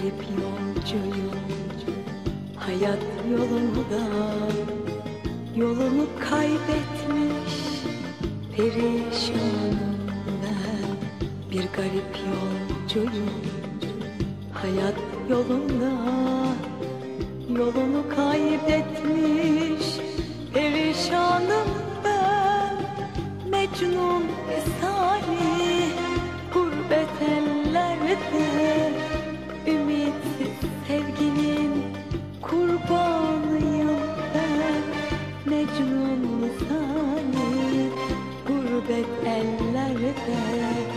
garip yolcuyum Hayat yolunda. Yolumu kaybetmiş Perişanım ben Bir garip yolcuyum Hayat yolunda. Yolunu kaybetmiş Perişan Mecnun misali Gurbet ellerde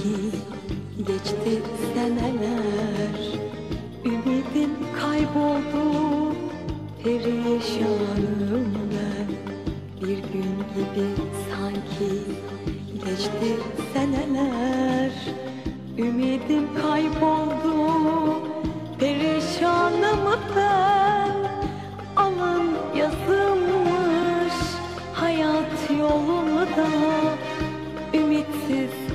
sanki geçti seneler. Ümidim kayboldu perişanım ben Bir gün gibi sanki geçti seneler. Ümidim kayboldu perişanım ben Alın yazılmış hayat yolunda. Ümitsiz